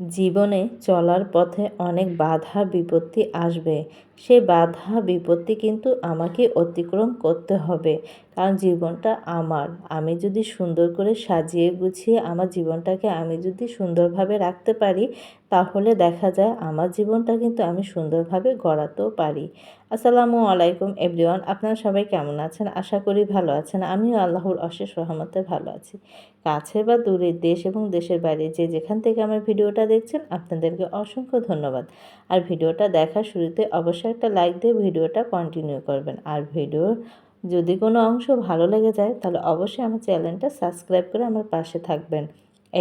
জীবনে চলার পথে অনেক বাধা বিপত্তি আসবে। সেই বাধা বিপত্তি কিন্তু আমাকে অতিক্রম করতে হবে, কারণ জীবনটা আমার। আমি যদি সুন্দর করে সাজিয়ে গুছিয়ে আমার জীবনটাকে আমি যদি সুন্দরভাবে রাখতে পারি, তাহলে দেখা যায় আমার জীবনটা কিন্তু আমি সুন্দরভাবে গড়াতেও পারি। আসসালামু আলাইকুম এভরিওয়ান, আপনারা সবাই কেমন আছেন? আশা করি ভালো আছেন। আমিও আল্লাহর অশেষ রহমতে ভালো আছি। কাছে বা দূরে দেশ এবং দেশের বাইরে যে যেখান থেকে আমার ভিডিওটা দেখছেন, আপনাদেরকে অসংখ্য ধন্যবাদ। আর ভিডিওটা দেখার শুরুতে অবশ্যই একটা লাইক দিয়ে ভিডিওটা কন্টিনিউ করবেন। আর ভিডিও যদি কোনো অংশ ভালো লেগে যায়, তাহলে অবশ্যই আমার চ্যানেলটা সাবস্ক্রাইব করে আমার পাশে থাকবেন।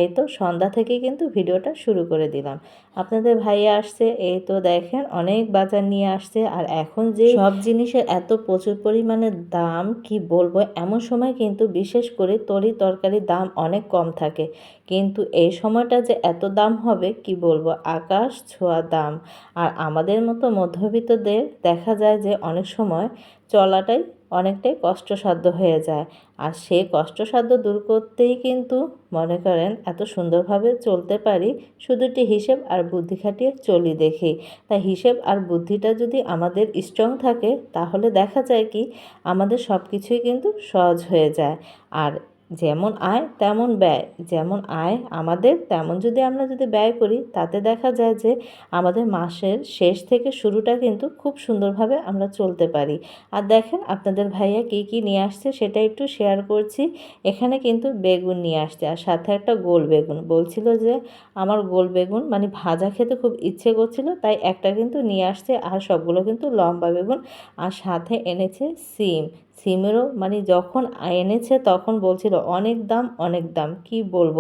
এই তো সন্ধ্যা থেকে কিন্তু ভিডিওটা শুরু করে দিলাম। আপনাদের ভাইয়া আসছে, এই তো দেখেন অনেক বাজার নিয়ে আসছে আর এখন যে সব জিনিসের এত প্রচুর পরিমাণে দাম, কি বলব, এমন সময় কিন্তু বিশেষ করে তরি তরকারির দাম অনেক কম থাকে। কিন্তু এই সময়টা যে এত দাম হবে, কি বলব, আকাশ ছোঁয়া দাম। আর আমাদের মতো মধ্যবিত্তদের দেখা যায় যে অনেক সময় চলাটাই অনেকটাই কষ্টসাধ্য হয়ে যায়। আর সে কষ্টসাধ্য দূর করতেই কিন্তু মনে করেন এত সুন্দরভাবে চলতে পারি, শুধু একটি হিসেব আর বুদ্ধি খাটিয়ে চলি দেখি। তাই হিসেব আর বুদ্ধিটা যদি আমাদের স্ট্রং থাকে, তাহলে দেখা যায় কি, আমাদের সব কিছুই কিন্তু সহজ হয়ে যায়। আর যেমন আয়, তেমন ব্যয়। যেমন আয় আমাদের, তেমন যদি আমরা যদি ব্যয় করি, তাতে দেখা যায় যে আমাদের মাসের শেষ থেকে শুরুটা কিন্তু খুব সুন্দরভাবে আমরা চলতে পারি। আর দেখেন আপনাদের ভাইয়া কি কি নিয়ে আসছে সেটা একটু শেয়ার করছি। এখানে কিন্তু বেগুন নিয়ে আসছে আর সাথে একটা গোল বেগুন। বলছিল যে আমার গোল বেগুন মানে ভাজা খেতে খুব ইচ্ছে করছিল, তাই একটা কিন্তু নিয়ে আসছে আর সবগুলো কিন্তু লম্বা বেগুন। আর সাথে এনেছে সিম। সিমেরও মানে যখন এনেছে তখন বলছিল, অনেক দাম অনেক দাম, কি বলব?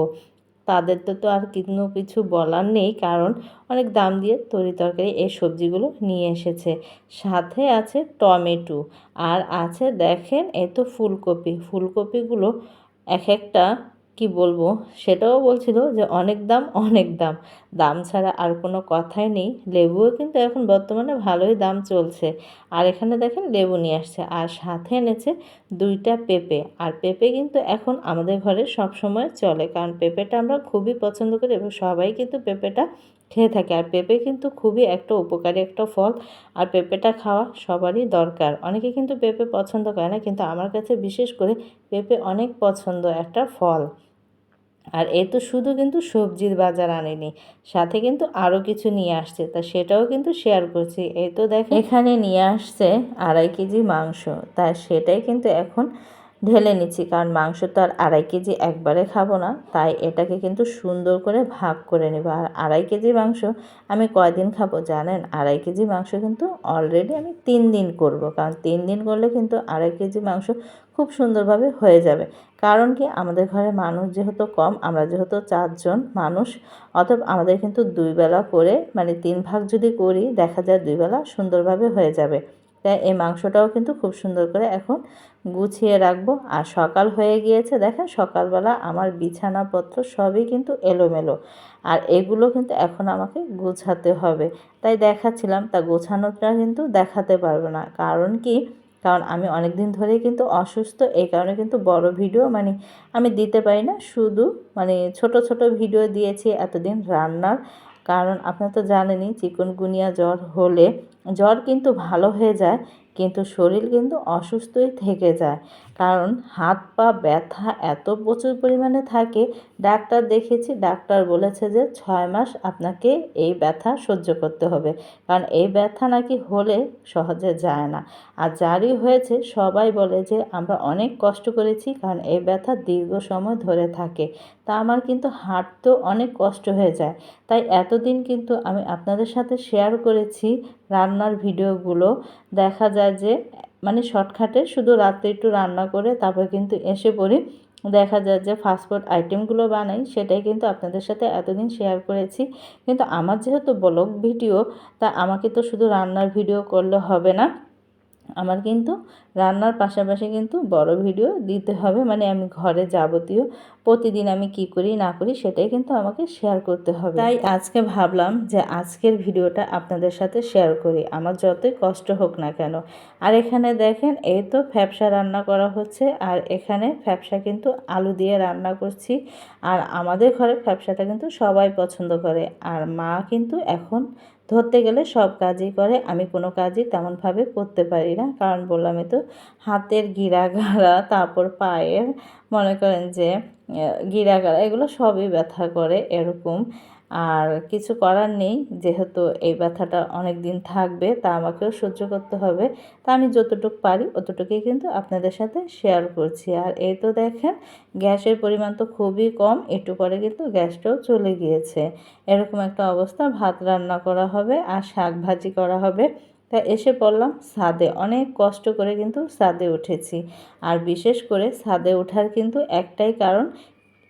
তাদের তো তো আর কোনো কিছু বলার নেই, কারণ অনেক দাম দিয়ে তরি তরকারি এই সবজিগুলো নিয়ে এসেছে। সাথে আছে টমেটো, আর আছে দেখেন এ তো ফুলকপি। ফুলকপিগুলো এক একটা কি বলব? সেটাও বলছিল যে অনেক দাম অনেক দাম। দাম ছাড়া আর কোনো কথাই নেই। লেবুও কিন্তু এখন বর্তমানে ভালোই দাম চলছে। আর এখানে দেখেন লেবু নিয়ে আসছে। আর সাথে এনেছে দুইটা পেঁপে। আর পেঁপে কিন্তু এখন আমাদের ঘরে সব সময় চলে। কারণ পেঁপেটা আমরা খুবই পছন্দ করি এবং সবাই কিন্তু পেঁপেটা খেয়ে থাকে। আর পেঁপে কিন্তু খুবই একটা উপকারী একটা ফল। আর পেঁপেটা খাওয়া সবারই দরকার। অনেকে কিন্তু পেঁপে পছন্দ করে না, কিন্তু আমার কাছে বিশেষ করে পেঁপে অনেক পছন্দ একটা ফল। আর এ তো শুধু কিন্তু সবজির বাজার আনেনি, সাথে কিন্তু আরও কিছু নিয়ে আসছে। তা সেটাও কিন্তু শেয়ার করছি। এই তো দেখ এখানে নিয়ে আসছে আড়াই কেজি মাংস। তা সেটাই কিন্তু এখন ঢেলে নিচ্ছি, কারণ মাংস তো আর আড়াই কেজি একবারে খাব না, তাই এটাকে কিন্তু সুন্দর করে ভাগ করে নেব। আর আড়াই কেজি মাংস আমি কয়দিন খাব জানেন? আড়াই কেজি মাংস কিন্তু অলরেডি আমি তিন দিন করব, কারণ তিন দিন করলে কিন্তু আড়াই কেজি মাংস খুব সুন্দরভাবে হয়ে যাবে। কারণ কি? আমাদের ঘরে মানুষ যেহেতু কম, আমরা যেহেতু চারজন মানুষ, অতএব আমাদের কিন্তু দুই বেলা করে মানে তিন ভাগ যদি করি, দেখা যায় দুই বেলা সুন্দরভাবে হয়ে যাবে। তাই এই মাংসটাও কিন্তু খুব সুন্দর করে এখন গুছিয়ে রাখব। আর সকাল হয়ে গিয়েছে, দেখেন সকালবেলা আমার বিছানাপত্র সবই কিন্তু এলোমেলো। আর এগুলো কিন্তু এখন আমাকে গোছাতে হবে। তাই দেখাচ্ছিলাম, তা গোছানোটা কিন্তু দেখাতে পারব না। কারণ কি? কারণ আমি অনেক দিন ধরেই কিন্তু অসুস্থ, এই কারণে কিন্তু বড় ভিডিও মানে আমি দিতে পারি না। শুধু মানে ছোট ছোট ভিডিও দিয়েছি এতদিন রান্নার। কারণ আপনারা তো জানেনই চিকনগুনিয়া জ্বর হলে জ্বর কিন্তু ভালো হয়ে যায়, কিন্তু শরীর কিন্তু অসুস্থই থেকে যায়। কারণ হাত পা ব্যথা এত প্রচুর পরিমাণে থাকে, ডাক্তার দেখেছি, ডাক্তার বলেছে যে ছয় মাস আপনাকে এই ব্যথা সহ্য করতে হবে। কারণ এই ব্যথা নাকি হলে সহজে যায় না। আর যারই হয়েছে, সবাই বলে যে আমরা অনেক কষ্ট করেছি, কারণ এই ব্যথা দীর্ঘ সময় ধরে থাকে। তা আমার কিন্তু হাঁটতেও অনেক কষ্ট হয়ে যায়। তাই এতদিন কিন্তু আমি আপনাদের সাথে শেয়ার করেছি রান্নার ভিডিওগুলো দেখা যায় যে মানে শর্টকাটে শুধু রাত্রে একটু রান্না করে তারপর কিন্তু এসে পড়ি। দেখা যায় যে ফাস্টফুড আইটেমগুলো বানাই, সেটাই কিন্তু আপনাদের সাথে এতদিন শেয়ার করেছি। কিন্তু আমার যেহেতু ব্লগ ভিডিও তা আমাকে তো শুধু রান্নার ভিডিও করলে হবে না। আমার কিন্তু রান্নার পাশাপাশি কিন্তু বড় ভিডিও দিতে হবে। মানে আমি ঘরে যাবতীয় প্রতিদিন আমি কি করি, না করি সেটাই কিন্তু আমাকে শেয়ার করতে হবে। তাই আজকে ভাবলাম যে আজকের ভিডিওটা আপনাদের সাথে শেয়ার করি। আমার যতই কষ্ট হোক না কেন। আর এখানে দেখেন, এই তো ফ্যাপসা রান্না করা হচ্ছে। আর এখানে ফ্যাপসা কিন্তু আলু দিয়ে রান্না করছি। আর আমাদের ঘরে ফ্যাপসাটা কিন্তু সবাই পছন্দ করে। আর মা কিন্তু এখন ধরতে গেলে সব কাজই করে। আমি কোনো কাজই তেমনভাবে করতে পারি না। কারণ বললামই তো, হাতের গিরা গিরাগাড়া তারপর পায়ের, মনে করেন যে গিরা গিরাগাড়া এগুলো সবই ব্যথা করে এরকম। আর কিছু করার নেই, যেহেতু এই ব্যথাটা অনেক দিন থাকবে, তা আমাকেও সহ্য করতে হবে। তা আমি যতটুকু পারি অতটুকুই কিন্তু আপনাদের সাথে শেয়ার করছি। আর এই তো দেখেন, গ্যাসের পরিমাণ তো খুবই কম, একটু পরে কিন্তু গ্যাসটাও চলে গিয়েছে। এরকম একটা অবস্থা, ভাত রান্না করা হবে আর শাক ভাজি করা হবে। তা এসে পড়লাম ছাদে, অনেক কষ্ট করে কিন্তু ছাদে উঠেছি। আর বিশেষ করে ছাদে ওঠার কিন্তু একটাই কারণ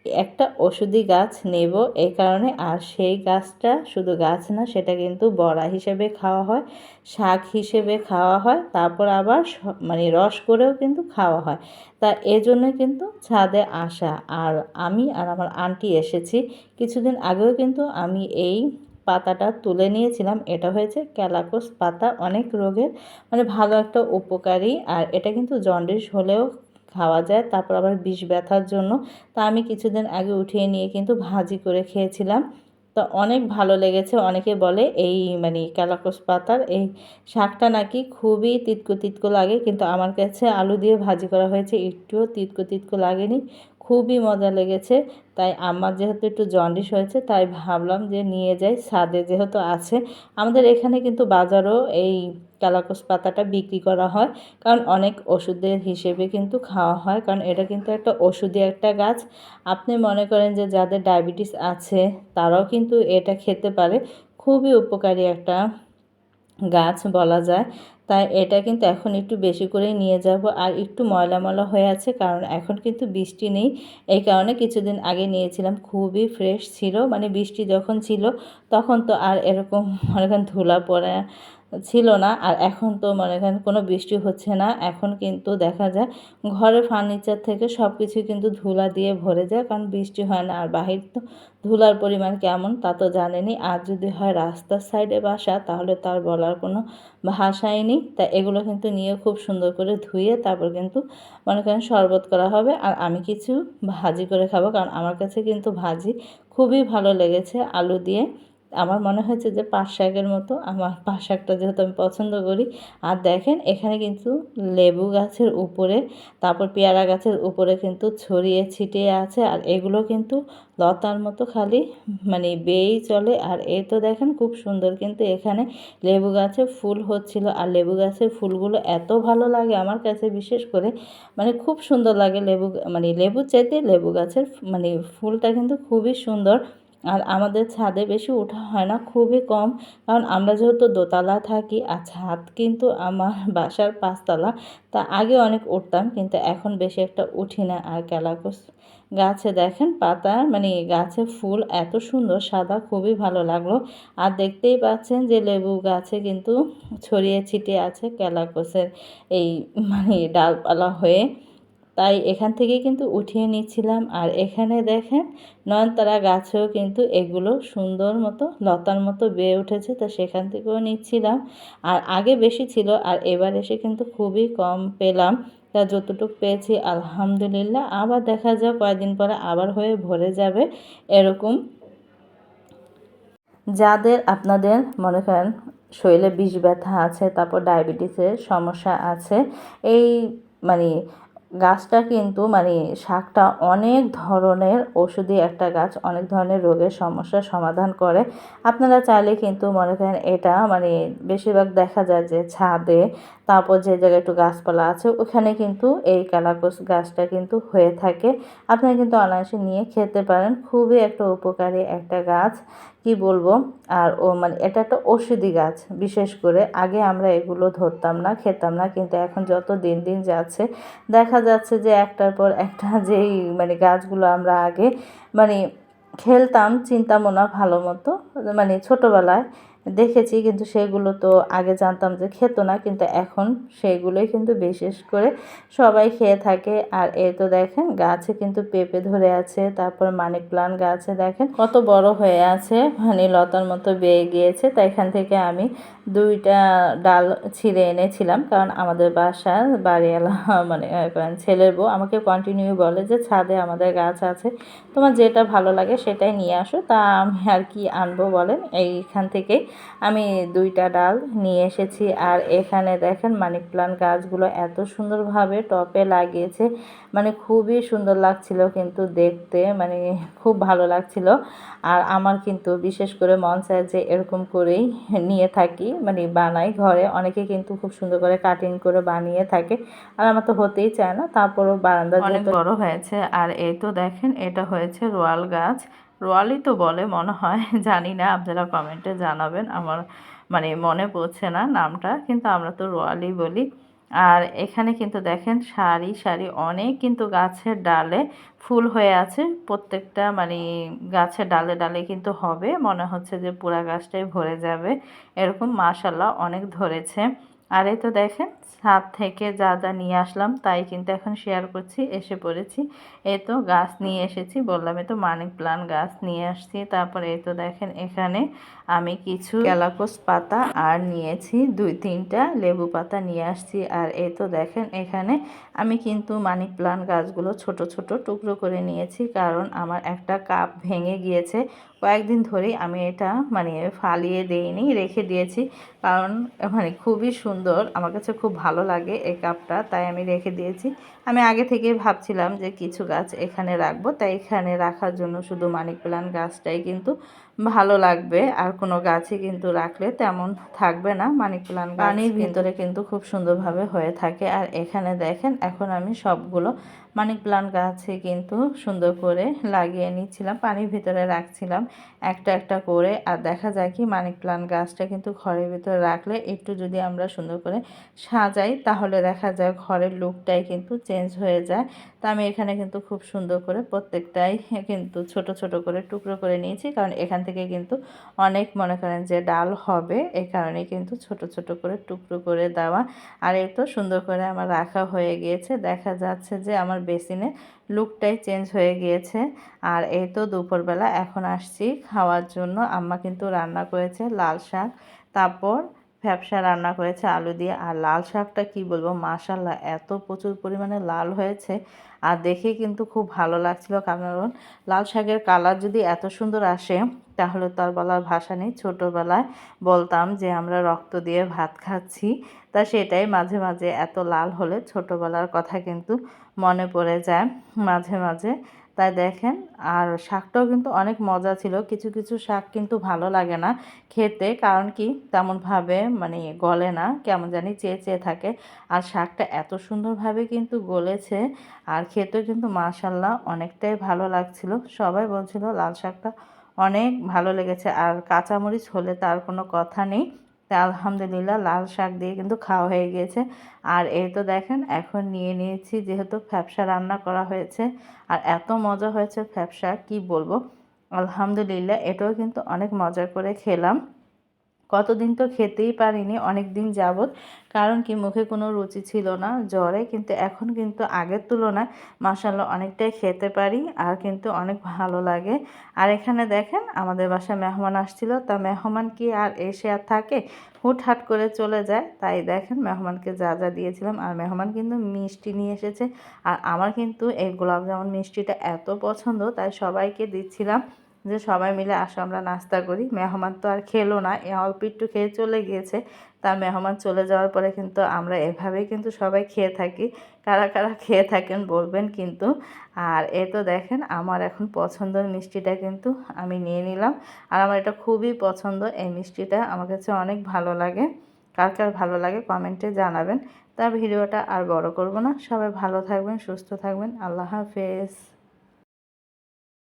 একটা ওষুধি গাছ নেব এই কারণে, আর সেই গাছটা শুধু গাছ না, সেটা কিন্তু বড়া হিসেবে খাওয়া হয়, শাক হিসেবে খাওয়া হয়, তারপর আবার মানে রস করেও কিন্তু খাওয়া হয়। তা এজন্য কিন্তু ছাদে আসা। আর আমি আর আমার আন্টি এসেছি। কিছুদিন আগেও কিন্তু আমি এই পাতাটা তুলে নিয়েছিলাম। এটা হয়েছে ক্যালাকোস পাতা। অনেক রোগের মানে ভালো একটা উপকারী। আর এটা কিন্তু জন্ডিস হলেও খাওয়া যায়, তারপর আবার বিষ ব্যথার জন্য। তা আমি কিছুদিন আগে উঠিয়ে নিয়ে কিন্তু ভাজি করে খেয়েছিলাম। তো অনেক ভালো লেগেছে। অনেকে বলে এই মানে ক্যালাকোস পাতার এই শাকটা নাকি খুবই তিতকো তিতকো লাগে, কিন্তু আমার কাছে আলু দিয়ে ভাজি করা হয়েছে, একটুও তিতকো তিতকো লাগেনি। খুবই মজা লেগেছে। তাই আমার যেহেতু একটু জন্ডিস হয়েছে, তাই ভাবলাম যে নিয়ে যাই ছাদে যেহেতু আছে। আমাদের এখানে কিন্তু বাজারও এই ক্যালাকোস পাতাটা বিক্রি করা হয়। কারণ অনেক ওষুধের হিসেবে কিন্তু খাওয়া হয়। কারণ এটা কিন্তু একটা ওষুধি একটা গাছ। আপনি মনে করেন যে যাদের ডায়াবেটিস আছে, তারাও কিন্তু এটা খেতে পারে। খুবই উপকারী একটা গাছ বলা যায়। তাই এটা কিন্তু এখন একটু বেশি করেই নিয়ে যাব। আর একটু ময়লা ময়লা হয়ে আছে, কারণ এখন কিন্তু বৃষ্টি নেই। এই কারণে কিছুদিন আগে নিয়েছিলাম, খুবই ফ্রেশ ছিল। মানে বৃষ্টি যখন ছিল, তখন তো আর এরকম মনে করেন ধুলা পড়ে ছিল না। আর এখন তো মনে করেন কোনো বৃষ্টি হচ্ছে না। এখন কিন্তু দেখা যায় ঘরের ফার্নিচার থেকে সব কিছু কিন্তু ধুলা দিয়ে ভরে যায়। কারণ বৃষ্টি হয় না। আর বাহির তো ধুলার পরিমাণ কেমন তা তো জানেনি আর যদি হয় রাস্তার সাইডে বাসা, তাহলে তার বলার কোনো ভাষাই নেই। তা এগুলো কিন্তু নিয়ে খুব সুন্দর করে ধুয়ে তারপর কিন্তু মনে করেন শরবত করা হবে। আর আমি কিছু ভাজি করে খাব। কারণ আমার কাছে কিন্তু ভাজি খুবই ভালো লেগেছে। আলু দিয়ে আমার মনে হয়েছে যে পাট শাকের মতো, আমার পাট শাকটা যেহেতু আমি পছন্দ করি। আর দেখেন, এখানে কিন্তু লেবু গাছের উপরে, তারপর পেয়ারা গাছের উপরে কিন্তু ছড়িয়ে ছিটিয়ে আছে। আর এগুলো কিন্তু লতার মতো খালি মানে বেয়েই চলে। আর এ তো দেখেন, খুব সুন্দর কিন্তু এখানে লেবু গাছে ফুল হচ্ছিল। আর লেবু গাছের ফুলগুলো এত ভালো লাগে আমার কাছে, বিশেষ করে। মানে খুব সুন্দর লাগে লেবু মানে লেবু চাইতে লেবু গাছের মানে ফুলটা কিন্তু খুবই সুন্দর। আর আমাদের ছাদে বেশি ওঠা হয় না, খুবই কম। কারণ আমরা যেহেতু দোতলা থাকি আর ছাদ কিন্তু আমার বাসার পাঁচতলা, তা আগে অনেক উঠতাম কিন্তু এখন বেশি একটা উঠি না। আর ক্যালাকোস গাছে দেখেন পাতা মানে গাছে ফুল এত সুন্দর, সাদা খুবই ভালো লাগল। আর দেখতেই পাচ্ছেন যে লেবু গাছে কিন্তু ছড়িয়ে ছিটিয়ে আছে ক্যালাকোসের এই মানে ডালপালা হয়ে। তাই এখান থেকে কিন্তু উঠিয়ে নিচ্ছিলাম। আর এখানে দেখেন নয়নতারা গাছেও কিন্তু এগুলো সুন্দর মতো, লতার মতো বেয়ে উঠেছে, তো সেখান থেকেও নিচ্ছিলাম। আর আগে বেশি ছিল, আর এবার এসে কিন্তু খুবই কম পেলাম। তা যতটুকু পেয়েছি, আলহামদুলিল্লাহ। আবার দেখা যায় কয়েকদিন পরে আবার হয়ে ভরে যাবে এরকম। যাদের আপনাদের মনে করেন শরীরে বিষ ব্যথা আছে, তারপর ডায়াবেটিসের সমস্যা আছে, এই মানে গাছটা কিন্তু মানে শাকটা অনেক ধরনের ওষুধি একটা গাছ অনেক ধরনের রোগের সমস্যার সমাধান করে। আপনারা চাইলে কিন্তু মনে করেন এটা মানে বেশিরভাগ দেখা যায় যে ছাদে, তারপর যে জায়গায় একটু গাছপালা আছে, ওখানে কিন্তু এই কালাকোস গাছটা কিন্তু হয়ে থাকে। আপনারা কিন্তু অনায়াসে নিয়ে খেতে পারেন। খুবই একটা উপকারী একটা গাছ। কি বলব? আর ও মানে এটা একটা ওষুধি গাছ। বিশেষ করে আগে আমরা এগুলো ধরতাম না, খেতাম না, কিন্তু এখন যত দিন দিন যাচ্ছে, দেখা যাচ্ছে যে একটার পর একটা যেই মানে গাছগুলো আমরা আগে মানে খেলতাম চিন্তা মনা ভালো মতো মানে ছোটোবেলায় দেখেছি, কিন্তু সেগুলো তো আগে জানতাম যে খেত না, কিন্তু এখন সেগুলোই কিন্তু বিশেষ করে সবাই খেয়ে থাকে। আর এ তো দেখেন, গাছে কিন্তু পেঁপে ধরে আছে, তারপর মানি প্লান্ট গাছে দেখেন কত বড় হয়ে আছে মানে লতার মতো বেয়ে গিয়েছে। তাই এখান থেকে আমি দুইটা ডাল ছিঁড়ে এনেছিলাম, কারণ আমাদের বাসা বাড়িওয়ালা মানে ছেলের বউ আমাকে কন্টিনিউ বলে যে, ছাদে আমাদের গাছ আছে, তোমার যেটা ভালো লাগে সেটাই নিয়ে আসো। তা আমি আর কি আনব বলেন, এইখান থেকেই আমি দুইটা ডাল নিয়ে এসেছি। আর এখানে দেখেন মানি প্লান্ট গাছগুলো এত সুন্দরভাবে টপে লাগিয়েছে। মানে খুবই সুন্দর লাগছিল কিন্তু দেখতে মানে খুব ভালো লাগছিল। আর আমার কিন্তু বিশেষ করে মন চায় যে এরকম করেই নিয়ে থাকি মানে বানাই ঘরে। অনেকে কিন্তু খুব সুন্দর করে কাটিং করে বানিয়ে থাকে। আর আমার তো হতেই চায় না তারপরও বারান্দা অনেক বড় হয়েছে। আর এই তো দেখেন এটা হয়েছে রোয়াল গাছ। রোয়ালই তো বলে, মনে হয়। জানি না, আপনারা কমেন্টে জানাবেন। আমার মানে মনে পড়ছে না নামটা, কিন্তু আমরা তো রোয়ালি বলি। আর এখানে কিন্তু দেখেন, সারি সারি অনেক কিন্তু গাছের ডালে ফুল হয়ে আছে। প্রত্যেকটা মানে গাছের ডালে ডালে কিন্তু হবে। মনে হচ্ছে যে পুরা গাছটাই ভরে যাবে। এরকম মাশাল্লাহ অনেক ধরেছে। আর এই তো দেখেন, ছাদ থেকে যা যা নিয়ে আসলাম তাই কিন্তু এখন শেয়ার করছি, এসে পড়েছি। এই তো গাছ নিয়ে এসেছি, বললাম এই তো মানিক প্লান গাছ নিয়ে আসছি। তারপর এই তো দেখেন, এখানে আমি কিছু ক্যালাকোস পাতা আর নিয়েছি, দুই তিনটা লেবু পাতা নিয়ে আসছি। আর এই তো দেখেন, এখানে আমি কিন্তু মানিক প্লান গাছগুলো ছোট ছোট টুকরো করে নিয়েছি, কারণ আমার একটা কাপ ভেঙে গিয়েছে কয়েকদিন ধরেই আমি এটা মানে ফালিয়ে দেইনি, রেখে দিয়েছি। কারণ মানে খুবই সুন্দর, আমার কাছে খুব ভালো লাগে এই কাপটা, তাই আমি রেখে দিয়েছি। আমি আগে থেকে ভাবছিলাম যে কিছু গাছ এখানে রাখব, তাই এখানে রাখার জন্য শুধু মানি প্লান্ট গাছটাই কিন্তু ভালো লাগবে আর কোনো গাছই কিন্তু রাখলে তেমন থাকবে না। মানি প্লান্ট পানির ভিতরে কিন্তু খুব সুন্দরভাবে হয়ে থাকে। আর এখানে দেখেন এখন আমি সবগুলো মানি প্লান্ট গাছে কিন্তু সুন্দর করে লাগিয়ে নিচ্ছিলাম পানির ভিতরে রাখছিলাম একটা একটা করে। আর দেখা যায় কি মানি প্লান্ট গাছটা কিন্তু ঘরের ভিতরে রাখলে একটু যদি আমরা সুন্দর করে সাজাই তাহলে দেখা যায় ঘরের লুকটাই কিন্তু চেঞ্জ হয়ে যায়। তা আমি এখানে কিন্তু খুব সুন্দর করে প্রত্যেকটাই কিন্তু ছোট ছোট করে টুকরো করে নিয়েছি কারণ এখান থেকে কিন্তু অনেক মনে করেন যে ডাল হবে, এ কারণে কিন্তু ছোট ছোট করে টুকরো করে দেওয়া। আর এ তো সুন্দর করে আমার রাখা হয়ে গিয়েছে। দেখা যাচ্ছে যে আমার বেসিনে লুকটাই চেঞ্জ হয়ে গিয়েছে। আর এই তো দুপুরবেলা এখন আসছি খাওয়ার জন্য। আম্মা কিন্তু রান্না করেছে লাল শাক, তারপর ফ্যাপসা রান্না করেছে আলু দিয়ে। আর লাল শাকটা কি বলব? মাশাল্লাহ এত প্রচুর পরিমাণে লাল হয়েছে। আর দেখে কিন্তু খুব ভালো লাগছিল কারণ লাল শাকের কালার যদি এত সুন্দর আসে, তাহলে তার বলার ভাষা নেই। ছোটোবেলায় বলতাম যে, আমরা রক্ত দিয়ে ভাত খাচ্ছি। তা সেটাই মাঝে মাঝে এত লাল হলে ছোটোবেলার কথা কিন্তু মনে পড়ে যায়। মাঝে মাঝে তাই দেখেন, আর শাকটাও কিন্তু অনেক মজা ছিল। কিছু কিছু শাক কিন্তু ভালো লাগে না খেতে, কারণ কি তেমনভাবে মানে গলে না, কেমন জানি চেয়ে চেয়ে থাকে। আর শাকটা এত সুন্দরভাবে কিন্তু গলেছে, আর খেতেও কিন্তু মাশাল্লাহ অনেকটাই ভালো লাগছিল। সবাই বলছিল লাল শাকটা অনেক ভালো লেগেছে, আর কাঁচামরিচ হলে তার কোনো কথা নেই। তা আলহামদুলিল্লাহ লাল শাক দিয়ে কিন্তু খাওয়া হয়ে গিয়েছে আর এই তো দেখেন, এখন নিয়ে নিয়েছি যেহেতু ফ্যাপসা রান্না করা হয়েছে। আর এত মজা হয়েছে ফ্যাপসা, কি বলব? আলহামদুলিল্লাহ, এটাও কিন্তু অনেক মজা করে খেলাম। কতদিন তো খেতেই পারিনি অনেক দিন যাবৎ। কারণ কি, মুখে কোনো রুচি ছিল না জ্বরে, কিন্তু এখন কিন্তু আগের তুলনায় মাসাল্লাহ অনেকটাই খেতে পারি আর কিন্তু অনেক ভালো লাগে। আর এখানে দেখেন, আমাদের বাসায় মেহমান আসছিল, তা মেহমান কি আর এসে আর থাকে? হুটহাট করে চলে যায়। তাই দেখেন, মেহমানকে যা যা দিয়েছিলাম, আর মেহমান কিন্তু মিষ্টি নিয়ে এসেছে। আর আমার কিন্তু এই গোলাপ জামুন মিষ্টিটা এত পছন্দ, তাই সবাইকে দিচ্ছিলাম। যে সবাই মিলে আসো, আমরা নাস্তা করি। মেহমান তো আর খেলো না অল্প একটু খেয়ে চলে গিয়েছে। তা মেহমান চলে যাওয়ার পরে কিন্তু আমরা এভাবেই কিন্তু সবাই খেয়ে থাকি। কারা কারা খেয়ে থাকেন বলবেন কিন্তু। আর এ তো দেখেন, আমার এখন পছন্দের মিষ্টিটা কিন্তু আমি নিয়ে নিলাম। আর আমার এটা খুবই পছন্দ, এই মিষ্টিটা। আমার কাছে অনেক ভালো লাগে। কার কার ভালো লাগে কমেন্টে জানাবেন। তা ভিডিওটা আর বড় করব না। সবাই ভালো থাকবেন, সুস্থ থাকবেন। আল্লাহ হাফেজ।